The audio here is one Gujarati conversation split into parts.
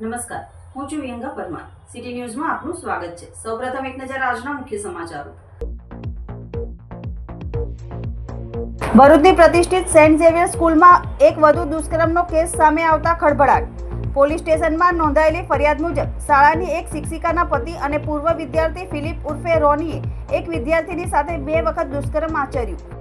નમસ્કાર. હું છું વ્યંગા પરમાર. સિટી ન્યૂઝમાં આપનું સ્વાગત છે. સૌપ્રથમ એક નજર આજના મુખ્ય સમાચારો ભરૂચની પ્રતિષ્ઠિત સેન્ટ ઝેવિયર સ્કૂલમાં એક વધુ દુષ્કર્મનો કેસ સામે આવતા ખળભળાટ. પોલીસ સ્ટેશનમાં નોંધાયેલી ફરિયાદ મુજબ શાળાની એક શિક્ષિકાના પતિ અને પૂર્વ વિદ્યાર્થી ફિલિપ ઉર્ફે રોનીએ એક વિદ્યાર્થીની સાથે બે વખત દુષ્કર્મ આચર્યું.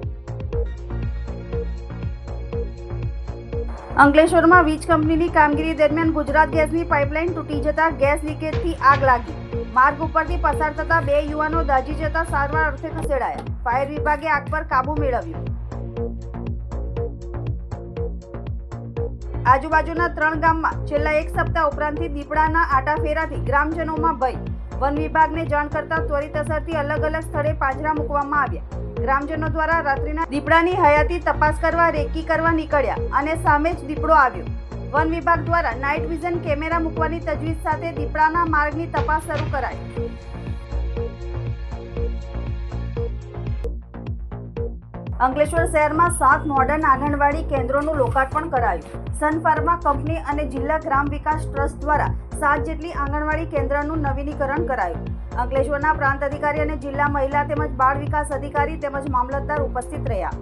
અંકલેશ્વરમાં વીજ કંપનીની કામગીરી દરમિયાન ગુજરાત ગેસની પાઇપલાઇન તૂટી જતા ગેસ લીકેજથી આગ લાગી. માર્ગ ઉપરથી પસાર થતા બે યુવાનો દાજી જતા સારવાર અર્થે ખસેડાયા. ફાયર વિભાગે આગ પર કાબુ મેળવ્યો. આજુબાજુના ત્રણ ગામમાં છેલ્લા એક સપ્તાહ ઉપરાંતથી દીપડાના આટાફેરાથી ગ્રામજનોમાં ભય. વન વિભાગને જાણ કરતા ત્વરિત અસરથી અલગ અલગ સ્થળે પાંજરા મૂકવામાં આવ્યા. ગ્રામજનો દ્વારા રાત્રિના દીપડાની હયાતી તપાસ કરવા રેકી કરવા નીકળ્યા અને સામે જ દીપડો આવ્યો. વન વિભાગ દ્વારા નાઇટ વિઝન કેમેરા મૂકવાની તજવીજ સાથે દીપડાના માર્ગની તપાસ શરૂ કરાઈ. અંકલેશ્વર શહેરમાં સાત મોડર્ન આંગણવાડી કેન્દ્રોનું લોકાર્પણ કરાયું. સન ફાર્મા કંપની અને જિલ્લા ગ્રામ વિકાસ ટ્રસ્ટ દ્વારા સાત જેટલી આંગણવાડી કેન્દ્રનું નવીનીકરણ કરાયું. અંકલેશ્વરના પ્રાંત અધિકારી અને જિલ્લા મહિલા તેમજ બાળ વિકાસ અધિકારી તેમજ મામલતદાર ઉપસ્થિત રહ્યા.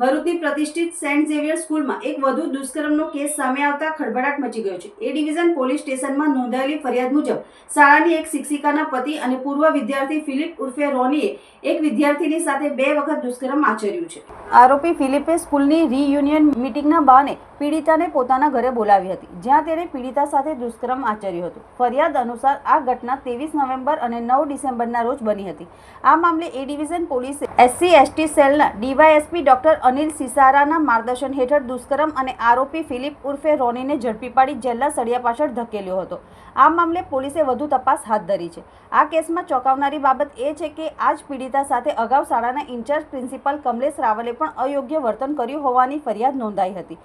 ભરૂચની પ્રતિષ્ઠિત સેન્ટ ઝેવિયર સ્કૂલમાં એક વધુ દુષ્કર્મનો કેસ સામે આવતા ખળભળાટ મચી ગયો છે. એ ડિવિઝન પોલીસ સ્ટેશનમાં નોંધાયેલી ફરિયાદ મુજબ, શાળાની એક શિક્ષિકાના પતિ અને પૂર્વ વિદ્યાર્થી ફિલિપ ઉર્ફે રોનીએ એક વિદ્યાર્થીની સાથે બે વખત દુષ્કર્મ આચર્યું છે. આરોપી ફિલિપે સ્કૂલની રીયુનિયન મીટિંગના બહાને પીડિતાને પોતાના ઘરે બોલાવી હતી, જ્યાં તેણે પીડિતા સાથે દુષ્કર્મ આચર્યું હતું. ફરિયાદ અનુસાર આ ઘટના ત્રેવીસ નવેમ્બર અને નવ ડિસેમ્બરના રોજ બની હતી. આ મામલે એ ડિવિઝન પોલીસે એસસી, એસટી સેલના ડીવાયએસપી ડોક્ટર અનિલ સિસારાના માર્ગદર્શન હેઠળ દુષ્કર્મ અને આરોપી ફિલિપ ઉર્ફે રોનીને ઝડપી પાડી જેલના સળિયા પાછળ ધકેલ્યો હતો. આ મામલે પોલીસે વધુ તપાસ હાથ ધરી છે. આ કેસમાં ચોંકાવનારી બાબત એ છે કે આ જ પીડિતા સાથે અગાઉ શાળાના ઇન્ચાર્જ પ્રિન્સિપાલ કમલેશ રાવલે પણ અયોગ્ય વર્તન કર્યું હોવાની ફરિયાદ નોંધાઈ હતી.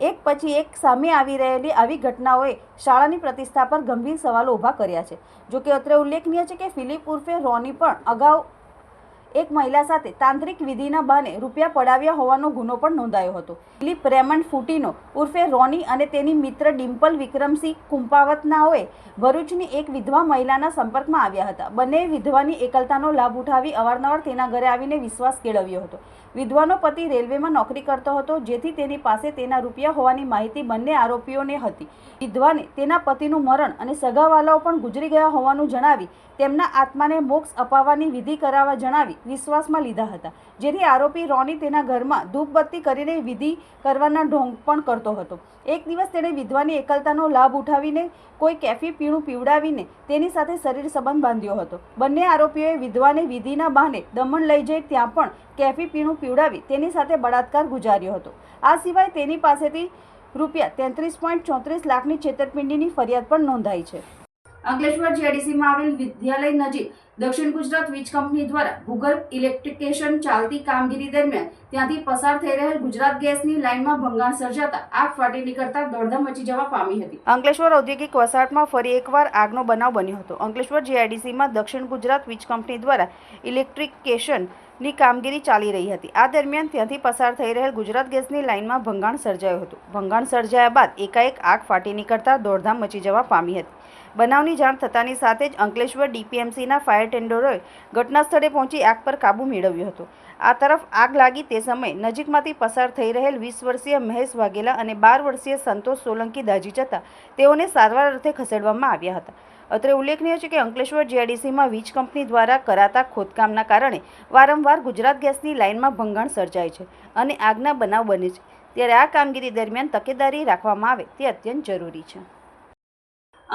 એક પછી એક સામે આવી રહેલી આવી ઘટનાઓએ શાળાની પ્રતિષ્ઠા પર ગંભીર સવાલો ઊભા કર્યા છે. જોકે અત્રે ઉલ્લેખનીય છે કે ફિલિપ ઉર્ફે રોની પણ અગાઉ એક મહિલા સાથે તાંત્રિક વિધિના બહાને રૂપિયા પડાવ્યા હોવાનો ગુનો પણ નોંધાયો હતો. દિલીપ રેમન્ડ ફૂટીનો ઉર્ફે રોની અને તેની મિત્ર ડિમ્પલ વિક્રમસિંહ કુંપાવતનાઓએ ભરૂચની એક વિધવા મહિલાના સંપર્કમાં આવ્યા હતા. બંને વિધવાની એકલતાનો લાભ ઉઠાવી અવારનવાર તેના ઘરે આવીને વિશ્વાસ કેળવ્યો હતો. વિધવાનો પતિ રેલવેમાં નોકરી કરતો હતો, જેથી તેની પાસે તેના રૂપિયા હોવાની માહિતી બંને આરોપીઓને હતી. વિધવાને તેના પતિનું મરણ અને સગાવાલાઓ પણ ગુજરી ગયા હોવાનું જણાવી તેમના આત્માને મોક્ષ અપાવવાની વિધિ કરાવવા જણાવી વિશ્વાસમાં લીધા હતા. જેથી આરોપી રોની તેના ઘરમાં ધૂપબત્તી કરીને વિધિ કરવાના ઢોંગ પણ કરતો હતો. એક દિવસ તેણે વિધવાની એકલતાનો લાભ ઉઠાવીને કોઈ કેફી પીણું પીવડાવીને તેની સાથે શરીર સંબંધ બાંધ્યો હતો. બંને આરોપીઓએ વિધવાને વિધિના બહાને દમણ લઈ જઈ ત્યાં પણ કેફી પીણું પીવડાવી તેની સાથે બળાત્કાર ગુજાર્યો હતો. આ સિવાય તેની પાસેથી રૂપિયા તેત્રીસ પોઈન્ટ ચોત્રીસ લાખની છેતરપિંડીની ફરિયાદ પણ નોંધાઈ છે. અંકલેશ્વર જીઆઈડીસીમાં આવેલ વિદ્યાલય નજીક દક્ષિણ ગુજરાત વીજ કંપની દ્વારા ભૂગર્ભ ઇલેક્ટ્રિકેશન ચાલતી કામગીરી દરમિયાન ત્યાંથી પસાર થઈ રહેલ ગુજરાત ગેસની લાઇનમાં ભંગાણ સર્જાતા આગ ફાટી નીકળતા દોડધામ મચી જવા પામી હતી. અંકલેશ્વર ઔદ્યોગિક વસાહતમાં ફરી એકવાર આગનો બનાવ બન્યો હતો. અંકલેશ્વર જીઆઈડીસીમાં દક્ષિણ ગુજરાત વીજ કંપની દ્વારા ઇલેક્ટ્રિકેશનની કામગીરી ચાલી રહી હતી. આ દરમિયાન ત્યાંથી પસાર થઈ રહેલ ગુજરાત ગેસની લાઇનમાં ભંગાણ સર્જાયું હતું. ભંગાણ સર્જાયા બાદ એકાએક આગ ફાટી નીકળતા દોડધામ મચી જવા પામી હતી. બનાવની જાણ થતાની સાથે જ અંકલેશ્વર ડીપીએમસીના ફાયર ટેન્ડરોએ ઘટના સ્થળે પહોંચી આગ પર કાબૂ મેળવ્યો હતો. આ તરફ આગ લાગી તે સમયે નજીકમાંથી પસાર થઈ રહેલ વીસ વર્ષીય મહેશ વાઘેલા અને બાર વર્ષીય સંતોષ સોલંકી દાજી જતા તેઓને સારવાર અર્થે ખસેડવામાં આવ્યા હતા. અત્રે ઉલ્લેખનીય છે કે અંકલેશ્વર જીઆઈડીસીમાં વીજ કંપની દ્વારા કરાતા ખોદકામના કારણે વારંવાર ગુજરાત ગેસની લાઇનમાં ભંગાણ સર્જાય છે અને આગના બનાવ બને છે. ત્યારે આ કામગીરી દરમિયાન તકેદારી રાખવામાં આવે તે અત્યંત જરૂરી છે.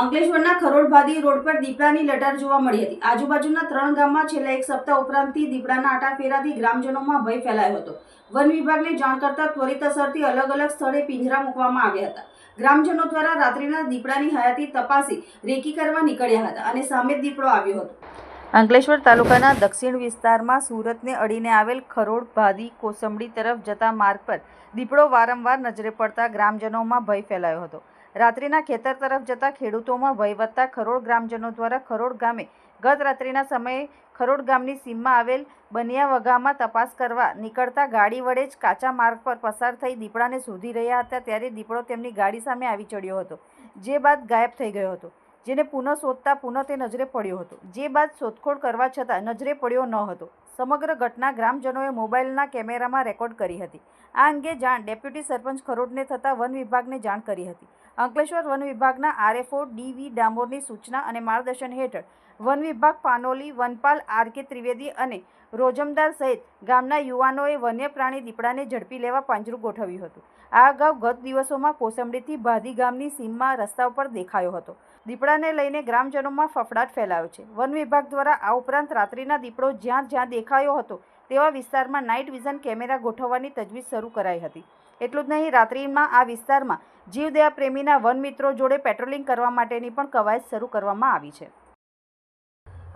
અંકલેશ્વરના ખરોડભાદી રોડ પર દીપડાની લટાર જોવા મળી હતી. આજુબાજુના ત્રણ ગામમાં છેલ્લા એક સપ્તાહ ઉપરાંતથી દીપડાના આટાફેરાથી ગ્રામજનોમાં ભય ફેલાયો હતો. વન વિભાગને જાણ કરતા ત્વરિત અસરથી અલગ અલગ સ્થળે પિંજરા મૂકવામાં આવ્યા હતા. ગ્રામજનો દ્વારા રાત્રિના દીપડાની હયાતી તપાસી રેકી કરવા નીકળ્યા હતા અને સામે દીપડો આવ્યો હતો. અંકલેશ્વર તાલુકાના દક્ષિણ વિસ્તારમાં સુરતને અડીને આવેલ ખરોડ ભાદી કોસંબડી તરફ જતા માર્ગ પર દીપડો વારંવાર નજરે પડતા ગ્રામજનોમાં ભય ફેલાયો હતો. રાત્રિના ખેતર તરફ જતા ખેડૂતોમાં ભય ખરોડ ગ્રામજનો દ્વારા ખરોડ ગામે ગત રાત્રિના સમયે ખરોડ ગામની સીમમાં આવેલ બનિયા વગામાં તપાસ કરવા નીકળતા ગાડી વડે જ કાચા માર્ગ પર પસાર થઈ દીપડાને શોધી રહ્યા હતા ત્યારે દીપડો તેમની ગાડી સામે આવી ચડ્યો હતો, જે બાદ ગાયબ થઈ ગયો હતો, જેને પુનઃ શોધતા પુનઃ તે નજરે પડ્યો હતો, જે બાદ શોધખોળ કરવા છતાં નજરે પડ્યો ન હતો. સમગ્ર ઘટના ગ્રામજનોએ મોબાઈલના કેમેરામાં રેકોર્ડ કરી હતી. આ અંગે જાણ ડેપ્યુટી સરપંચ ખરોડને થતાં વન વિભાગને જાણ કરી હતી. અંકલેશ્વર વન વિભાગના આરએફઓ ડીવી ડામોરની સૂચના અને માર્ગદર્શન હેઠળ વન વિભાગ પાનોલી, વનપાલ આર કે ત્રિવેદી અને રોજમદાર સહિત ગામના યુવાનોએ વન્ય પ્રાણી દીપડાને ઝડપી લેવા પાંજરું ગોઠવ્યું હતું. આ અગાઉ ગત દિવસોમાં કોસંબડીથી ભાદી ગામની સીમમાં રસ્તા ઉપર દેખાયો હતો. દીપડાને લઈને ગ્રામજનોમાં ફફડાટ ફેલાયો છે. વન વિભાગ દ્વારા આ ઉપરાંત રાત્રિના દીપડો જ્યાં જ્યાં દેખાયો હતો તેવા વિસ્તારમાં નાઇટ વિઝન કેમેરા ગોઠવવાની તજવીજ શરૂ કરાઈ હતી. એટલું જ નહીં રાત્રિમાં આ વિસ્તારમાં જીવદયા પ્રેમીના વન મિત્રો જોડે પેટ્રોલિંગ કરવા માટેની પણ કવાયત શરૂ કરવામાં આવી છે.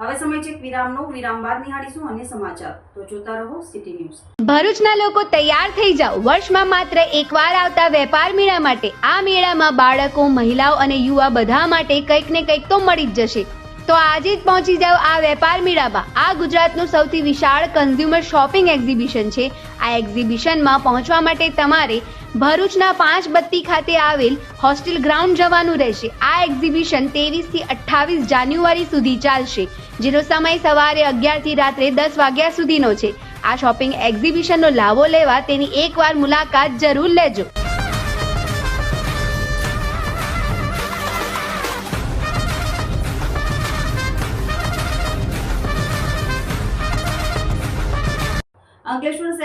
હવે સમય છે વિરામનો. વિરામ બાદ નિહાળીશું અન્ય સમાચાર. તો જોતા રહો સિટી ન્યૂઝ. ભરૂચના લોકો તૈયાર થઈ જાઓ. વર્ષમાં માત્ર એકવાર આવતા વેપાર મેળા માટે. આ મેળામાં બાળકો મહિલાઓ અને યુવા બધા માટે કંઈક ને કંઈક તો મળી જ જશે. તો આજે જ પહોંચી જાઓ આ વેપાર મેળામાં. આ ગુજરાતનું સૌથી વિશાળ કન્ઝ્યુમર શોપિંગ એક્ઝિબિશન છે. આ એક્ઝિબિશનમાં પહોંચવા માટે તમારે ભરૂચના પાંચ બત્તી ખાતે આવેલ હોસ્ટેલ ગ્રાઉન્ડ જવાનું રહેશે. આ એક્ઝિબિશન ત્રેવીસથી અઠ્ઠાવીસ જાન્યુઆરી સુધી ચાલશે, જેનો સમય સવારે અગિયારથી રાત્રે દસ વાગ્યા સુધીનો છે. આ શોપિંગ એક્ઝિબિશનનો લાવો લેવા તેની એકવાર મુલાકાત જરૂર લેજો.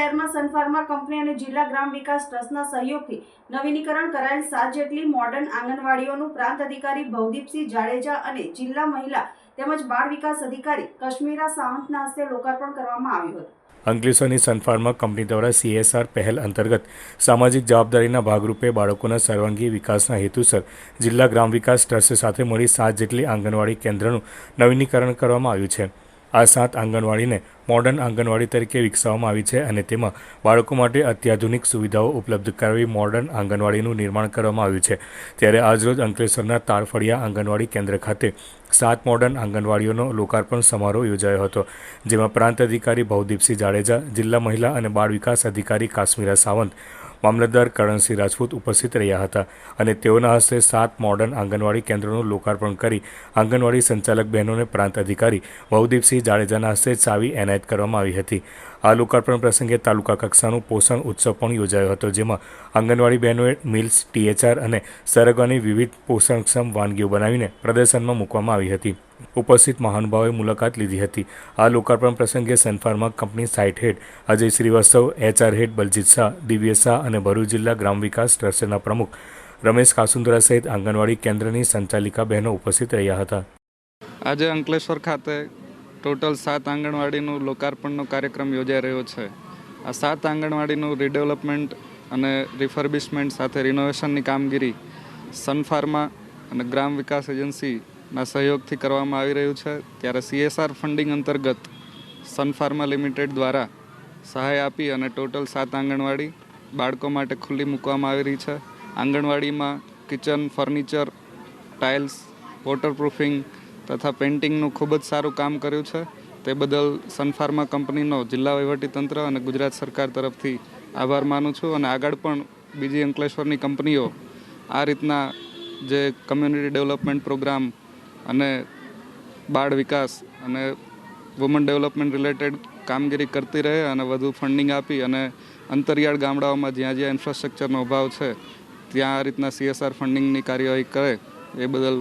શહેરમાં સનફાર્મા કંપની અને જિલ્લા ગ્રામ વિકાસ ટ્રસ્ટના સહયોગથી નવીનીકરણ કરાયેલ સાત જેટલી મોડર્ન આંગણવાડીઓનું પ્રાંત અધિકારી ભવદીપસિંહ જાડેજા અને જિલ્લા મહિલા તેમજ બાળ વિકાસ અધિકારી કશ્મીરા સાવંતના હસ્તે લોકાર્પણ કરવામાં આવ્યું હતું. અંકલેશ્વરની સનફાર્મા કંપની દ્વારા સીએસઆર પહેલ અંતર્ગત સામાજિક જવાબદારીના ભાગરૂપે બાળકોના સર્વાંગી વિકાસના હેતુસર જિલ્લા ગ્રામ વિકાસ ટ્રસ્ટ સાથે મળી સાત જેટલી આંગણવાડી કેન્દ્રનું નવીનીકરણ કરવામાં આવ્યું છે. આ સાત આંગણવાડીને મોડર્ન આંગણવાડી તરીકે વિકસાવવામાં આવી છે અને તેમાં બાળકો માટે અત્યાધુનિક સુવિધાઓ ઉપલબ્ધ કરાવી મોડર્ન આંગણવાડીનું નિર્માણ કરવામાં આવ્યું છે. ત્યારે આજરોજ અંકલેશ્વરના તારફળિયા આંગણવાડી કેન્દ્ર ખાતે સાત મોડર્ન આંગણવાડીઓનો લોકાર્પણ સમારોહ યોજાયો હતો, જેમાં પ્રાંત અધિકારી ભવદીપસિંહ જાડેજા, જિલ્લા મહિલા અને બાળ વિકાસ અધિકારી કાશ્મીરા સાવંત મામલતદાર કરણસિંહ રાજપૂત ઉપસ્થિત રહ્યા હતા અને તેઓના હસ્તે સાત મોડર્ન આંગણવાડી કેન્દ્રોનું લોકાર્પણ કરી આંગણવાડી સંચાલક બહેનોને પ્રાંત અધિકારી વહુદીપસિંહ જાડેજાના હસ્તે ચાવી એનાયત કરવામાં આવી હતી. આ લોકાર્પણ પ્રસંગે તાલુકા કક્ષાનું પોષણ ઉત્સવ પણ યોજાયો હતો, જેમાં આંગણવાડી બહેનોએ મિલ્સ, ટીએચઆર અને સરગવાની વિવિધ પોષણક્ષમ વાનગીઓ બનાવીને પ્રદર્શનમાં મૂકવામાં આવી હતી. ઉપસ્થિત મહાનુભાવોએ મુલાકાત લીધી હતી. આ લોકાર્પણ પ્રસંગે Sun Pharma company site head Ajay Shrivastava, HR head Baljit Shah, Divya Shah અને ભરૂચ જિલ્લા ગ્રામ વિકાસ ટ્રસ્ટના પ્રમુખ રમેશ કાસુંદરા સહિત આંગણવાડી કેન્દ્રની સંચાલિકા બહેનો ઉપસ્થિત રહ્યા હતા. આજે અંકલેશ્વર ખાતે ટોટલ સાત આંગણવાડીનું લોકાર્પણનો કાર્યક્રમ યોજાઈ રહ્યો છે. આ સાત આંગણવાડીનું રીડેવલપમેન્ટ અને રિફર્બિશમેન્ટ સાથે રિનોવેશનની કામગીરી સનફાર્મા અને ગ્રામ વિકાસ એજન્સીના સહયોગથી કરવામાં આવી રહ્યું છે. ત્યારે સીએસઆર ફંડિંગ અંતર્ગત સનફાર્મા લિમિટેડ દ્વારા સહાય આપી અને ટોટલ સાત આંગણવાડી બાળકો માટે ખુલ્લી મૂકવામાં આવી રહી છે. આંગણવાડીમાં કિચન ફર્નિચર ટાઇલ્સ વોટરપ્રૂફિંગ તથા પેઇન્ટિંગનું ખૂબ જ સારું કામ કર્યું છે. તે બદલ સનફાર્મા કંપનીનો જિલ્લા વહીવટીતંત્ર અને ગુજરાત સરકાર તરફથી આભાર માનું છું અને આગળ પણ બીજી અંકલેશ્વરની કંપનીઓ આ રીતના જે કમ્યુનિટી ડેવલપમેન્ટ પ્રોગ્રામ અને બાળ વિકાસ અને વુમન ડેવલપમેન્ટ રિલેટેડ કામગીરી કરતી રહે અને વધુ ફંડિંગ આપી અને અંતરિયાળ ગામડાઓમાં જ્યાં જ્યાં ઇન્ફ્રાસ્ટ્રક્ચરનો અભાવ છે, ત્યાં આ રીતના સીએસઆર ફંડિંગની કાર્યવાહી કરે, એ બદલ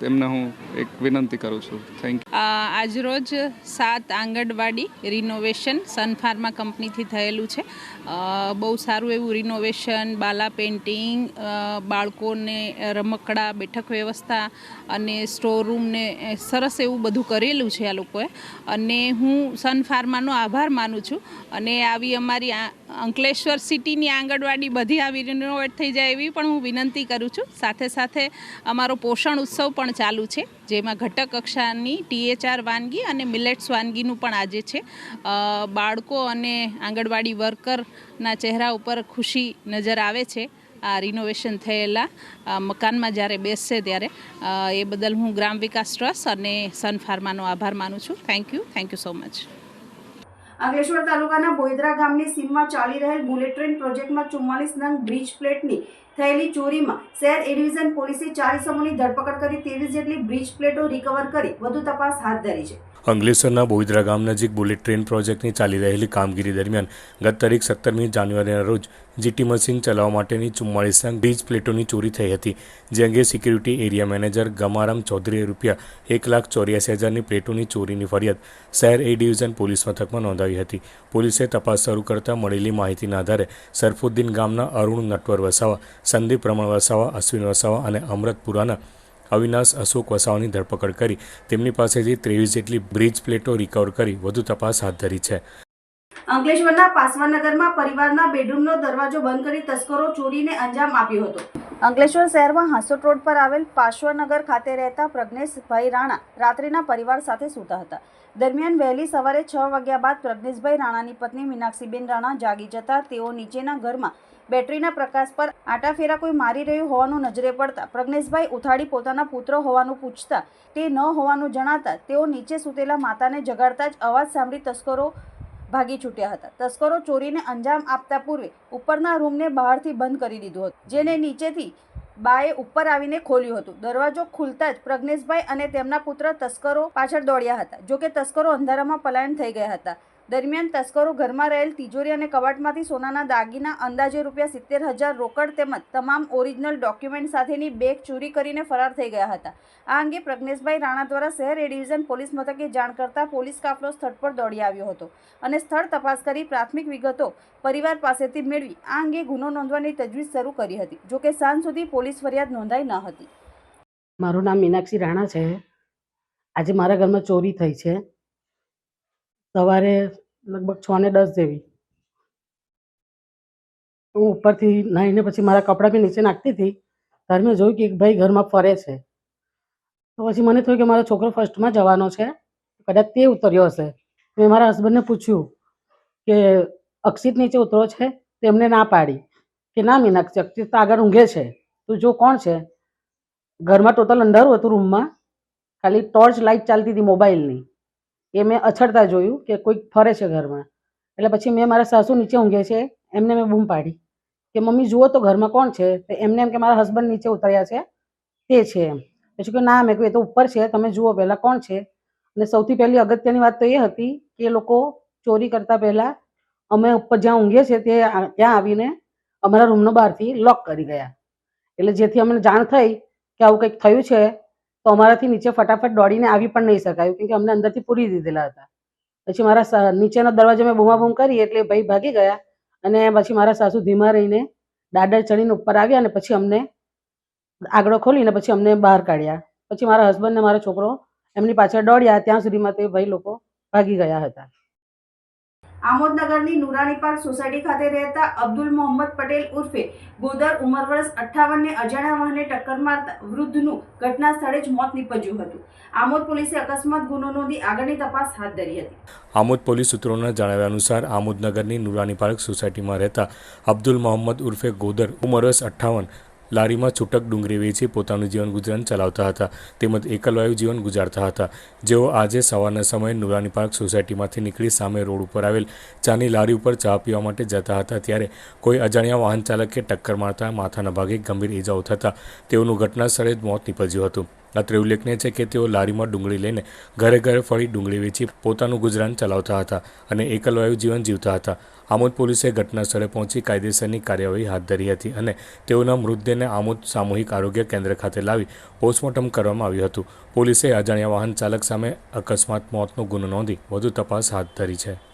તેમને હું એક વિનંતી કરું છું. થેન્ક યુ આજરોજ સાત આંગણવાડી રિનોવેશન સનફાર્મા કંપનીથી થયેલું છે. બહુ સારું એવું રિનોવેશન બાલા પેઇન્ટિંગ બાળકોને રમકડા, બેઠક વ્યવસ્થા અને સ્ટોર રૂમને સરસ એવું બધું કરેલું છે આ લોકોએ. અને હું સનફાર્માનો આભાર માનું છું. અને આવી અમારી અંકલેશ્વર સિટીની આંગણવાડી બધી આવી રિનોવેટ થઈ જાય એવી પણ હું વિનંતી કરું છું. સાથે સાથે અમારો પોષણ ઉત્સવ પણ ચાલુ છે, જેમાં ઘટક કક્ષાની ટીએચઆર વાનગી અને મિલેટ્સ વાનગીનું પણ આજે છે. બાળકો અને આંગણવાડી વર્કરના ચહેરા ઉપર ખુશી નજર આવે છે આ રિનોવેશન થયેલા મકાનમાં જ્યારે બેસશે ત્યારે. એ બદલ હું ગ્રામ વિકાસ ટ્રસ્ટ અને સન ફાર્માનો આભાર માનું છું. Thank you thank you so much Ankleshwar તાલુકાના બોઈદરા ગામની સીમમાં ચાલી રહેલ બુલેટ ટ્રેન પ્રોજેક્ટમાં ચુમ્માલીસ નંગ બ્રિજ પ્લેટની થયેલી ચોરીમાં શહેર એ ડિવિઝન પોલીસે ચાર ઇસમોની ધરપકડ કરી ત્રેવીસ જેટલી બ્રિજ પ્લેટો રિકવર કરી. વધુ તપાસ હાથ ધરી છે. અંકલેશ્વરના બોઈદરા ગામ નજીક બુલેટ ટ્રેન પ્રોજેક્ટની ચાલી રહેલી કામગીરી દરમિયાન ગત તારીખ સત્તરમી જાન્યુઆરીના રોજ જીટી મશીન ચલાવવા માટેની ચુમ્માળીસ બ્રિજ પ્લેટોની ચોરી થઈ હતી, જે અંગે સિક્યુરિટી એરિયા મેનેજર ગમારામ ચૌધરીએ રૂપિયા એક લાખ ચોર્યાસી હજારની પ્લેટોની ચોરીની ફરિયાદ શહેર એ ડિવિઝન પોલીસ મથકમાં નોંધાવી હતી. પોલીસે તપાસ શરૂ કરતા મળેલી માહિતીના આધારે સરફુદ્દીન ગામના અરુણ નટવર વસાવા, સંદીપ રમણ વસાવા, અશ્વિન વસાવા અને અમૃતપુરાના અવિનાશ અશોક વસાવાની ધરપકડ કરી તેમની પાસેથી ત્રેવીસ જેટલી બ્રિજ પ્લેટો રિકવર કરી વધુ તપાસ હાથ ધરી છે. અંકલેશ્વરના પાસવાનગરમાં પરિવારના બેડરૂમનો દરવાજો બંધ કરી તસ્કરો ચોરીને અંજામ આપ્યો હતો. અંકલેશ્વર શહેરમાં હાંસોટ રોડ પર આવેલ પાશ્વનગર ખાતે રહેતા પ્રજ્ઞેશભાઈ રાણા રાત્રિના પરિવાર સાથે સૂતા હતા. દરમિયાન વહેલી સવારે છ વાગ્યા બાદ પ્રજ્ઞેશભાઈ રાણાની પત્ની મીનાક્ષીબેન રાણા જાગી જતા તેઓ નીચેના ઘરમાં બેટરીના પ્રકાશ પર આટાફેરા કોઈ મારી રહ્યું હોવાનું નજરે પડતા પ્રજ્ઞેશભાઈ ઉથાડી પોતાના પુત્ર હોવાનું પૂછતા તે ન હોવાનું જણાતા તેઓ નીચે સૂતેલા માતાને જગાડતા જ અવાજ સાંભળી તસ્કરો ભાગી છૂટ્યા હતા. તસ્કરો ચોરીને અંજામ આપતા પૂર્વે ઉપરના રૂમને બહારથી બંધ કરી દીધો હતો, જેને નીચેથી બાએ ઉપર આવીને ખોલ્યું હતું. દરવાજો ખુલતા જ પ્રજ્ઞેશભાઈ અને તેમના પુત્ર તસ્કરો પાછળ દોડ્યા હતા, જોકે તસ્કરો અંધારામાં પલાયન થઈ ગયા હતા. દરમિયાન તસ્કરો ઘરમાં રહેલ તિજોરી અને કબાટમાંથી સોનાના દાગીના, અંદાજે રૂપિયા સિત્તેર હજાર રોકડ તેમજ તમામ ઓરિજિનલ ડોક્યુમેન્ટ સાથેની બેગ ચોરી કરીને ફરાર થઈ ગયા હતા. આ અંગે પ્રજ્ઞેશભાઈ રાણા દ્વારા શહેર એ ડિવિઝન પોલીસ મથકે જાણ કરતા પોલીસ કાફલો સ્થળ પર દોડી આવ્યો હતો અને સ્થળ તપાસ કરી પ્રાથમિક વિગતો પરિવાર પાસેથી મેળવી. આ અંગે ગુનો નોંધવાની તજવીજ શરૂ કરી હતી જોકે સાંજ સુધી પોલીસ ફરિયાદ નોંધાઈ ન હતી. મારું નામ મીનાક્ષી રાણા છે. આજે મારા ઘરમાં ચોરી થઈ છે. સવારે લગભગ છ ને દસ જેવી. હું ઉપરથી નાહીને પછી મારા કપડાં બી નીચે નાખતી હતી. ત્યારે મેં જોયું કે એક ભાઈ ઘરમાં ફરે છે. તો પછી મને થયું કે મારો છોકરો ફર્સ્ટમાં જવાનો છે. કદાચ તે ઉતર્યો હશે. મેં મારા હસબન્ડને પૂછ્યું કે અક્ષિત નીચે ઉતરો છે? તેમને ના પાડી કે ના મીનાક્ષી અક્ષિત તો આગળ ઊંઘે છે. તું જો કોણ છે? ઘરમાં ટોટલ અંધારું હતું રૂમમાં ખાલી ટોર્ચ લાઇટ ચાલતી હતી મોબાઈલની. એ મેં અછડતા જોયું કે કોઈક ફરે છે ઘરમાં. એટલે પછી મેં મારા સાસુ નીચે ઊંઘે છે, એમને મેં બૂમ પાડી કે, મમ્મી, જુઓ તો ઘરમાં કોણ છે? તો એમને એમ કે, મારા હસબન્ડ નીચે ઉતર્યા છે, તે છે. એમ. પછી કે, ના, મેં કહ્યું એ તો ઉપર છે, તમે જુઓ પહેલાં કોણ છે. અને સૌથી પહેલી અગત્યની વાત તો એ હતી કે, એ લોકો ચોરી કરતા પહેલાં અમે ઉપર જ્યાં ઊંઘીએ છીએ તે ત્યાં આવીને અમારા રૂમનો બહારથી લોક કરી ગયા. એટલે જેથી અમને જાણ થઈ કે આવું કંઈક થયું છે તો અમારાથી નીચે ફટાફટ દોડીને આવી પણ નહીં શકાયું, કેમકે અમને અંદરથી પૂરી દીધેલા હતા. પછી મારા નીચેના દરવાજો મેં બૂમાબૂમ કરી એટલે ભાઈ ભાગી ગયા અને પછી મારા સાસુ ધીમા રહીને દાદર ચડીને ઉપર આવ્યા અને પછી અમને આગળ ખોલીને પછી અમને બહાર કાઢ્યા. પછી મારા હસબન્ડ ને મારો છોકરો એમની પાછળ દોડ્યા, ત્યાં સુધીમાં તે ભાઈ લોકો ભાગી ગયા હતા. આમોદનગરની નુરાની પાર્ક સોસાયટી ખાતે રહેતા અબ્દુલ મોહમ્મદ પટેલ ઉર્ફે ગોદર ઉંમર વર્ષ અઠ્ઠાવનને અજાણ્યા વાહને ટક્કર મારતા વૃદ્ધનું ઘટના સ્થળે જ મોત નીપજ્યું હતું. આમોદ પોલીસે અકસ્માત ગુનો નોંધી આગળની તપાસ હાથ ધરી હતી. આમોદ પોલીસ સૂત્રોના જણાવ્યા અનુસાર આમોદનગરની નુરાની પાર્ક સોસાયટીમાં રહેતા અબ્દુલ મોહમ્મદ ઉર્ફે ગોદર ઉંમર વર્ષ અઠ્ઠાવન લારીમાં છૂટક ડુંગળી વેચી પોતાનું જીવન ગુજરાન ચલાવતા હતા. તેમજ એકલવાયુ જીવન ગુજારતા હતા. જેઓ આજે સવારના સમયે નુરાની પાર્ક સોસાયટીમાંથી નીકળી સામે રોડ ઉપર આવેલ ચાની લારી ઉપર ચા પીવા માટે જતા હતા. ત્યારે કોઈ અજાણ્યા વાહન ચાલકે ટક્કર મારતા માથાના ભાગે ગંભીર ઇજાઓ થતાં તેઓનું ઘટના સ્થળે જ મોત નીપજ્યું હતું. અત્રે ઉલ્લેખનીય છે કે તેઓ લારીમાં ડુંગળી લઈને ઘરે ઘરે ફરી ડુંગળી વેચી પોતાનું ગુજરાન ચલાવતા હતા અને એકલવાયુ જીવન જીવતા હતા. આમોદ પોલીસે ઘટના સ્થળે પહોંચી કાયદેસરની કાર્યવાહી હાથ ધરી હતી અને તેઓના મૃતદેહને આમોદ સામૂહિક આરોગ્ય કેન્દ્ર ખાતે લાવી પોસ્ટમોર્ટમ કરવામાં આવ્યું હતું. પોલીસે અજાણ્યા વાહન ચાલક સામે અકસ્માત, મોતનો ગુનો નોંધી વધુ તપાસ હાથ ધરી છે.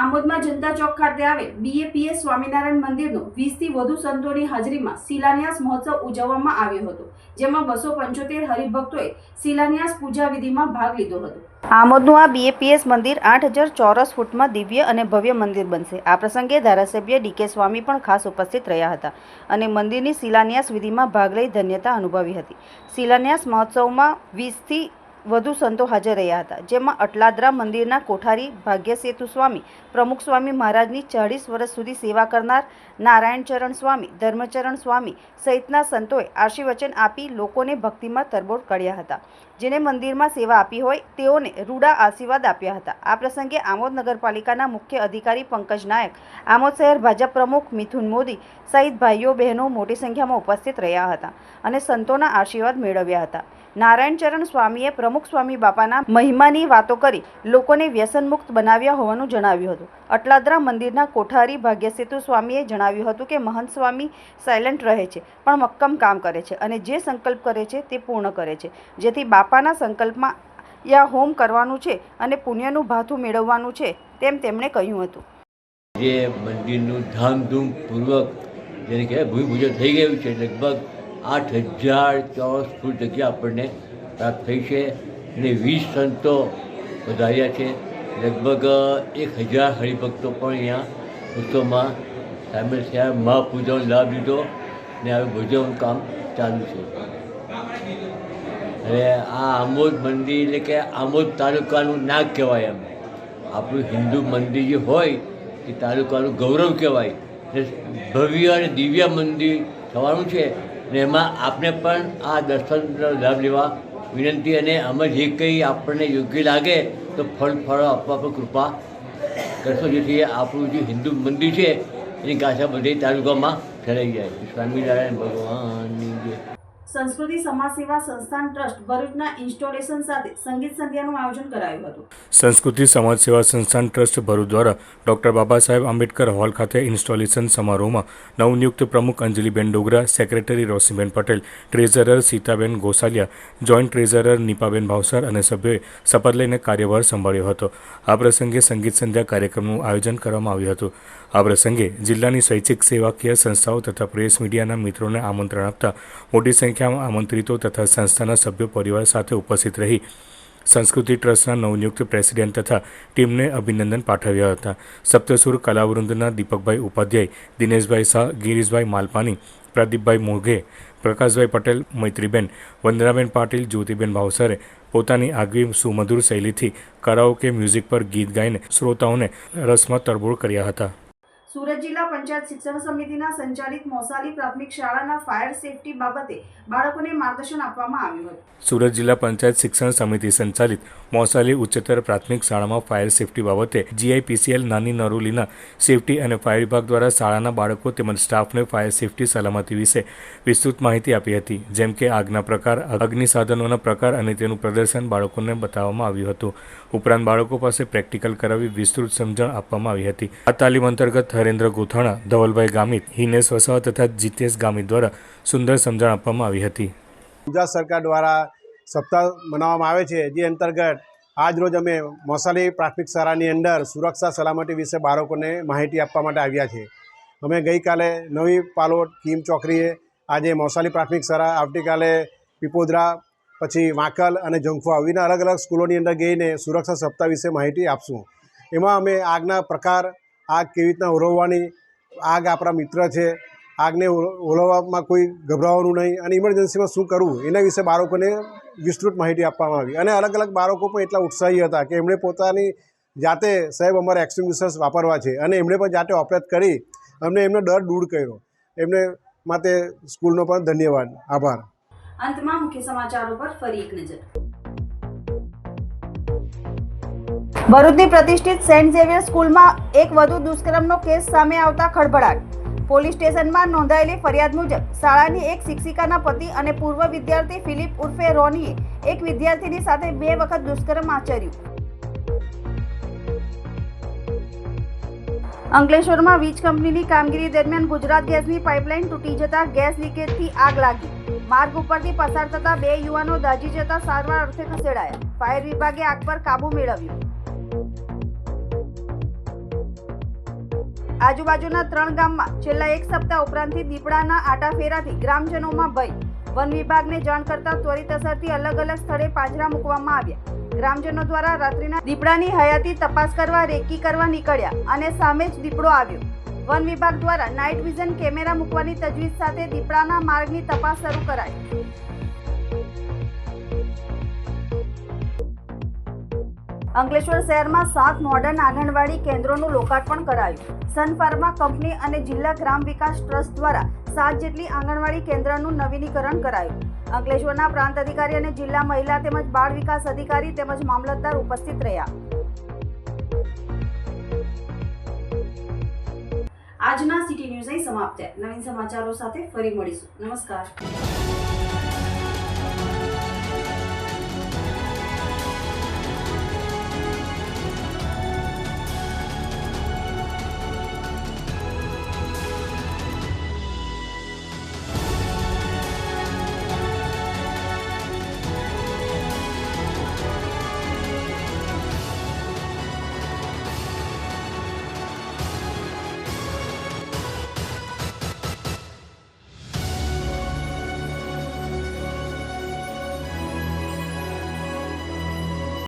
આમોદમાં જનતા ચોક ખાતે આવેલ બીએપીએસ સ્વામિનારાયણ મંદિરનો વીસથી વધુ સંતોની હાજરીમાં શિલાન્યાસ મહોત્સવ ઉજવવામાં આવ્યો હતો, જેમાં બસો પંચોતેર હરિભક્તોએ શિલાન્યાસ પૂજા વિધિમાં ભાગ લીધો હતો. આમોદનું આ બીએપીએસ મંદિર આઠ હજાર ચોરસ ફૂટમાં દિવ્ય અને ભવ્ય મંદિર બનશે. આ પ્રસંગે ધારાસભ્ય ડીકે સ્વામી પણ ખાસ ઉપસ્થિત રહ્યા હતા અને મંદિરની શિલાન્યાસ વિધિમાં ભાગ લઈ ધન્યતા અનુભવી હતી. શિલાન્યાસ મહોત્સવમાં વીસથી વધુ સંતો હાજર રહ્યા હતા, જેમાં અટલાદરા મંદિરના કોઠારી ભાગ્યસેતુ સ્વામી, પ્રમુખ સ્વામી મહારાજની ચાળીસ વર્ષ સુધી સેવા કરનાર નારાયણચરણ સ્વામી, ધર્મચરણ સ્વામી સહિતના સંતોએ આશીર્વચન આપી લોકોને ભક્તિમાં તરબોળ કર્યા હતા. જેને મંદિરમાં સેવા આપી હોય તેઓને રૂડા આશીર્વાદ આપ્યા હતા. આ પ્રસંગે આમોદ નગરપાલિકાના મુખ્ય અધિકારી પંકજ નાયક, આમોદ શહેર ભાજપ પ્રમુખ મિથુન મોદી સહિત ભાઈઓ બહેનો મોટી સંખ્યામાં ઉપસ્થિત રહ્યા હતા અને સંતોના આશીર્વાદ મેળવ્યા હતા. નારાયણચરણ સ્વામીએ પ્રમુખ સ્વામી બાપાના મહિમાની વાતો કરી લોકોને વ્યસનમુક્ત બનાવ્યા હોવાનું જણાવ્યું હતું. અટલાદરા મંદિરના કોઠારી ભાગ્યસેતુ સ્વામીએ જણાવ્યું હતું કે, મહંત સ્વામી સાયલન્ટ રહે છે, પણ મક્કમ કામ કરે છે અને જે સંકલ્પ કરે છે તે પૂર્ણ કરે છે. જેથી બાપાના સંકલ્પમાં યા હોમ કરવાનું છે અને પુણ્યનું ભાથું મેળવવાનું છે, તેમ તેમણે કહ્યું હતું. જે મંદિરનું ધામધૂમપૂર્વક, જેને કહેવાય ભૂમિપૂજન થઈ ગયું છે, લગભગ આઠ હજાર ચોરસ ફૂટ જગ્યા આપણને પ્રાપ્ત થઈ છે અને વીસ સંતો વધાર્યા છે. લગભગ એક હજાર હરિભક્તો પણ અહીંયા ઉત્સવમાં સામેલ થયા. મહાપૂજાનો લાભ લીધો ને હવે ભોજનનું કામ ચાલુ છે. અને આ આમોદ મંદિર એટલે કે આમોદ તાલુકાનું નાગ કહેવાય એમ. આપણું હિન્દુ મંદિર જે હોય એ તાલુકાનું ગૌરવ કહેવાય. ભવ્ય અને દિવ્ય મંદિર થવાનું છે. ને એમાં આપણે પણ આ દર્શનનો લાભ લેવા વિનંતી અને આમાં જે કંઈ આપણને યોગ્ય લાગે તો ફળ ફળ આપવા પર કૃપા કરશો, જેથી આપણું જે હિન્દુ મંદિર છે, એની ગાથા બધે તાલુકામાં ફેલાઈ જાય. સ્વામિનારાયણ ભગવાનની જય સંસ્કૃતિ સમાજ સેવા સંસ્થાન ટ્રસ્ટ ભરૂચના ઇન્સ્ટોલેશન સાથે સંગીત સંધ્યાનું આયોજન કરાયું હતું. સંસ્કૃતિ સમાજ સેવા સંસ્થાન ટ્રસ્ટ ભરૂચ દ્વારા ડૉક્ટર બાબા સાહેબ આંબેડકર હોલ ખાતે ઇન્સ્ટોલેશન સમારોહમાં નવનિયુક્ત પ્રમુખ Anjaliben Dogra, secretary Roshniben Patel, treasurer Sitaben Gosalia, joint treasurer Nipaben Bhavsar અને સભ્યોએ શપથ લઈને કાર્યભાર સંભાળ્યો હતો. આ પ્રસંગે સંગીત સંધ્યા કાર્યક્રમનું આયોજન કરવામાં આવ્યું હતું. આ પ્રસંગે જિલ્લાની સ્વૈચ્છિક સેવાકીય સંસ્થાઓ તથા પ્રેસ મીડિયાના મિત્રોને આમંત્રણ આપતા મોટી સંખ્યામાં આમંત્રિતો તથા સંસ્થાના સભ્યો પરિવાર સાથે ઉપસ્થિત રહી સંસ્કૃતિ ટ્રસ્ટના નવનિયુક્ત પ્રેસિડેન્ટ તથા ટીમને અભિનંદન પાઠવ્યા હતા. સપ્તસુર કલાવૃંદના દીપકભાઈ ઉપાધ્યાય, દિનેશભાઈ શાહ, ગિરીશભાઈ માલપાની, પ્રદીપભાઈ મોઘે, પ્રકાશભાઈ પટેલ, મૈત્રીબેન, વંદનાબેન પાટીલ, જ્યોતિબેન ભાવસરે પોતાની આગવી સુમધુર શૈલીથી કરાઓકે મ્યુઝિક પર ગીત ગાઈને શ્રોતાઓને રસમાં તરબોળ કર્યા હતા. સુરત જિલ્લા પંચાયત શિક્ષણ સમિતિના સંચાલિત મોસાલી પ્રાથમિક શાળાના ફાયર સેફટી બાબતે બાળકોને માર્ગદર્શન આપવામાં આવ્યું હતું. સુરત જિલ્લા પંચાયત શિક્ષણ સમિતિ સંચાલિત મોસાલી ઉચ્ચતર પ્રાથમિક શાળામાં ફાયર સેફટી બાબતે જીઆઈપીસીએલ નાની નરોલીના સેફટી અને ફાયર વિભાગ દ્વારા શાળાના બાળકો તેમજ સ્ટાફને ફાયર સેફટી સલામતી વિશે વિસ્તૃત માહિતી આપી હતી, જેમ કે આગના પ્રકાર, અગ્નિ સાધનોના પ્રકાર અને તેનું પ્રદર્શન બાળકોને બતાવવામાં આવ્યું હતું. ઉપરાંત બાળકો પાસે પ્રેક્ટિકલ કરાવી વિસ્તૃત સમજણ આપવામાં આવી હતી. આ તાલીમ અંતર્ગત હરેન્દ્ર ગોથાણા, ધવલભાઈ ગામિત, હિનેશ વસાવા તથા જીતેશ ગામિત દ્વારા સુંદર સમજણ આપવામાં આવી હતી. ગુજરાત સરકાર દ્વારા સપ્તાહ મનાવવામાં આવે છે, જે અંતર્ગત આજરોજ અમે મોસાલી પ્રાથમિક શાળાની અંદર સુરક્ષા, સલામતી વિશે બાળકોને માહિતી આપવા માટે આવ્યા છે. અમે ગઈકાલે નવી પાલોટ કીમ ચોકરીએ આજે મોસાલી પ્રાથમિક શાળા, આવતીકાલે પીપોદરા, પછી વાંકલ અને જંખવા આવીને અલગ અલગ સ્કૂલોની અંદર ગઈને સુરક્ષા સપ્તાહ વિશે માહિતી આપશું. એમાં અમે આગના પ્રકાર આગ કેવી રીતના ઓલવવાની આગ આપણા મિત્ર છે. આગને ઓલવવામાં કોઈ ગભરાવાનું નહીં. અને ઇમરજન્સીમાં શું કરવું? એના વિશે બાળકોને વિસ્તૃત માહિતી આપવામાં આવી. અને અલગ અલગ બાળકો પણ એટલા ઉત્સાહી હતા કે એમણે પોતાની જાતે, સાહેબ, અમારે એક્સટિંગ્વિશર્સ વાપરવા છે. અને એમણે પણ જાતે ઓપરેટ કરી. અમને એમનો ડર દૂર કર્યો. એમને માટે સ્કૂલનો પણ ધન્યવાદ. આભાર. અંતમાં મુખ્ય સમાચારો પર ફરી એક નજર. ભરૂચની પ્રતિષ્ઠિત સેન્ટ ઝેવિયર સ્કૂલમાં એક વધુ દુષ્કર્મનો કેસ સામે આવતા ખળભળાટ. પોલીસ સ્ટેશનમાં નોંધાયેલી ફરિયાદ મુજબ શાળાની એક શિક્ષિકાના પતિ અને પૂર્વ વિદ્યાર્થી ફિલિપ ઉર્ફે રોનીએ એક વિદ્યાર્થીની સાથે બે વખત દુષ્કર્મ આચર્યું. અંકલેશ્વરમાં વીજ કંપનીની કામગીરી દરમિયાન ગુજરાત ગેસની પાઇપલાઇન તૂટી જતા ગેસ લીકેજથી આગ લાગી. માર્ગ ઉપરથી પસાર થતા બે યુવાનો દાજી જતા સારવાર અર્થે ખસેડાયા. ફાયર વિભાગે આગ પર કાબુ મેળવ્યો. આજુબાજુના ત્રણ ગામમાં છેલ્લા એક સપ્તાહ ઉપરાંતથી દીપડાના આટાફેરાથી ગ્રામજનોમાં ભય. વન વિભાગને જાણ કરતા ત્વરિત અસરથી અલગ અલગ સ્થળે પાંજરા મૂકવામાં આવ્યા. ગ્રામજનો દ્વારા રાત્રિના દીપડાની હયાતી તપાસ કરવા રેકી કરવા નીકળ્યા અને સામે જ દીપડો આવ્યો. વન વિભાગ દ્વારા નાઇટ વિઝન કેમેરા મૂકવાની તજવીજ સાથે દીપડાના માર્ગની તપાસ શરૂ કરાઈ. અંકલેશ્વર શહેરમાં સાત મોડર્ન આંગણવાડી કેન્દ્રોનું લોકાર્પણ કરાયું. સન ફાર્મા કંપની અને જિલ્લા ગ્રામ વિકાસ ટ્રસ્ટ દ્વારા સાત જેટલી આંગણવાડી કેન્દ્રનું નવીનીકરણ કરાયું. અંકલેશ્વરના પ્રાંત અધિકારી અને જિલ્લા મહિલા તેમજ બાળ વિકાસ અધિકારી તેમજ મામલતદાર ઉપસ્થિત રહ્યા. આજના સિટી ન્યૂઝ અહીં સમાપ્ત નવીન સમાચારો સાથે ફરી મળીશું. નમસ્કાર.